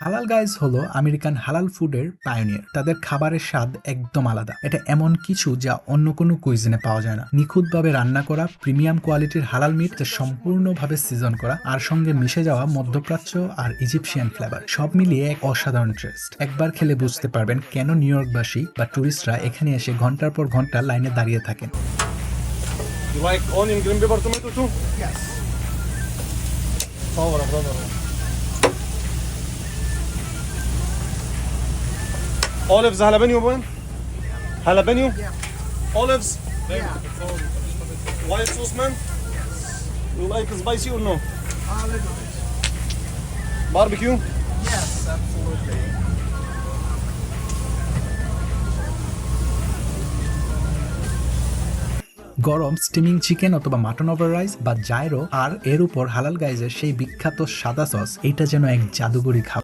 হালাল গাইজ হলো আমেরিকান হালাল ফুডের পায়োনিয়ার তাদের খাবারের স্বাদ একদম আলাদা এটা এমন কিছু যা অন্য কোনো কুইজিনে পাওয়া যায় না নিখুঁতভাবে রান্না করা প্রিমিয়াম কোয়ালিটির হালাল মিট সম্পূর্ণভাবে সিজন করা আর সঙ্গে মিশে যাওয়া মধ্যপ্রাচ্য আর ইজিপশিয়ান ফ্লেভার সব মিলিয়ে এক অসাধারণ টেস্ট একবার খেলে বুঝতে পারবেন কেন নিউ ইয়র্কবাসী বা টুরিস্টরা এখানে এসে ঘণ্টার পর ঘণ্টা লাইনে দাঁড়িয়ে থাকেন You like onion, green pepper, tomato too? Yes. Power, brother. Olives, jalapeno, boy? Jalapeno? Olives? White sauce, man? Yes. You like spicy or no? A little bit. Barbecue? Yes, absolutely. গরম স্টিমিং চিকেন অথবা mutton over rice বা gyro আর এর উপর হালাল গাইজের সেই বিখ্যাত সাদা sauce এটা যেন এক জাদুগরি খাবার